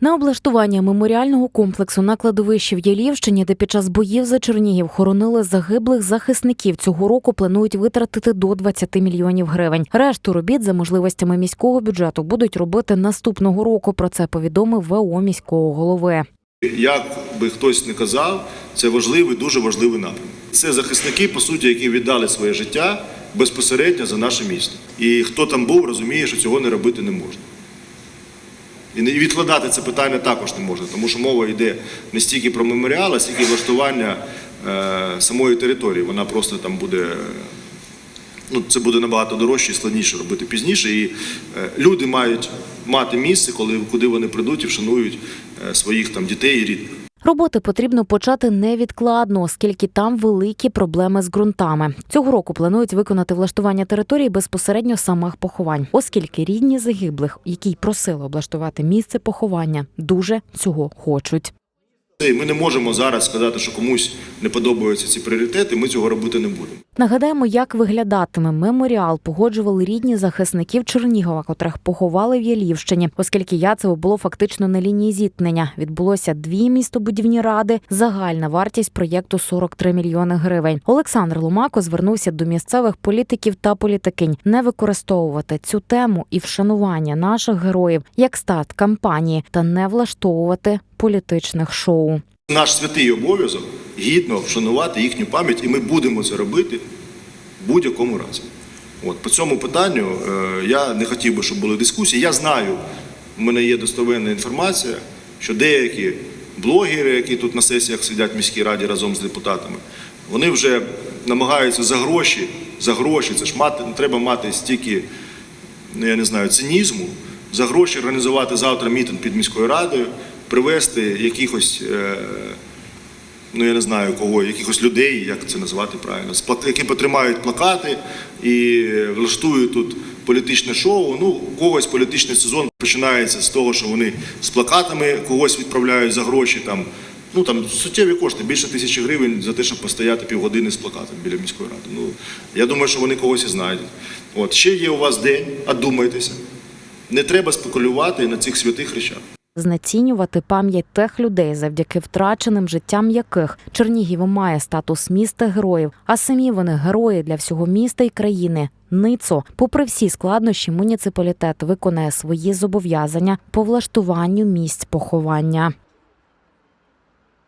На облаштування меморіального комплексу на кладовищі в Ялівщині, де під час боїв за Чернігів хоронили загиблих захисників, цього року планують витратити до 20 мільйонів гривень. Решту робіт за можливостями міського бюджету будуть робити наступного року. Про це повідомив ВО міського голови. Як би хтось не казав, це важливий, дуже важливий напрям. Це захисники, по суті, які віддали своє життя безпосередньо за наше місто. І хто там був, розуміє, що цього не робити не можна. І не- відкладати це питання також не можна, тому що мова йде не стільки про меморіал, а стільки влаштування е, самої території. Вона просто там буде. Ну, це буде набагато дорожче і складніше робити пізніше. І е, люди мають мати місце, коли куди вони прийдуть і вшанують е, своїх там дітей і рідних. Роботи потрібно почати невідкладно, оскільки там великі проблеми з ґрунтами. Цього року планують виконати влаштування території безпосередньо самих поховань, оскільки рідні загиблих, які й просили облаштувати місце поховання, дуже цього хочуть. Ми не можемо зараз сказати, що комусь не подобаються ці пріоритети. Ми цього робити не будемо. Нагадаємо, як виглядатиме меморіал. Погоджували рідні захисників Чернігова, котрих поховали в Ялівщині, оскільки Яцево було фактично на лінії зіткнення. Відбулося дві містобудівні ради. Загальна вартість проєкту 43 мільйони гривень. Олександр Ломако звернувся до місцевих політиків та політикинь не використовувати цю тему і вшанування наших героїв як старт кампанії та не влаштовувати політичних шоу. Наш святий обов'язок гідно вшанувати їхню пам'ять, і ми будемо це робити в будь-якому разі. От по цьому питанню е, я не хотів би, щоб були дискусії. Я знаю, в мене є достовірна інформація, що деякі блогери, які тут на сесіях сидять в міській раді разом з депутатами, вони вже намагаються за гроші, за гроші, це ж мати, треба мати стільки ну я не знаю, цинізму, за гроші організувати завтра мітинг під міською радою, привезти якихось, е, ну я не знаю кого, якихось людей, як це назвати правильно, які потримають плакати і влаштують тут політичне шоу. Ну, у когось політичний сезон починається з того, що вони з плакатами когось відправляють за гроші там. Ну там суттєві кошти, більше тисячі гривень за те, щоб постояти півгодини з плакатом біля міської ради. Ну я думаю, що вони когось і знайдуть. От ще є у вас день, одумайтеся. Не треба спекулювати на цих святих речах. Знецінювати пам'ять тих людей, завдяки втраченим життям яких Чернігів має статус міста героїв, а самі вони герої для всього міста і країни. Ницо, попри всі складнощі, муніципалітет виконає свої зобов'язання по влаштуванню місць поховання.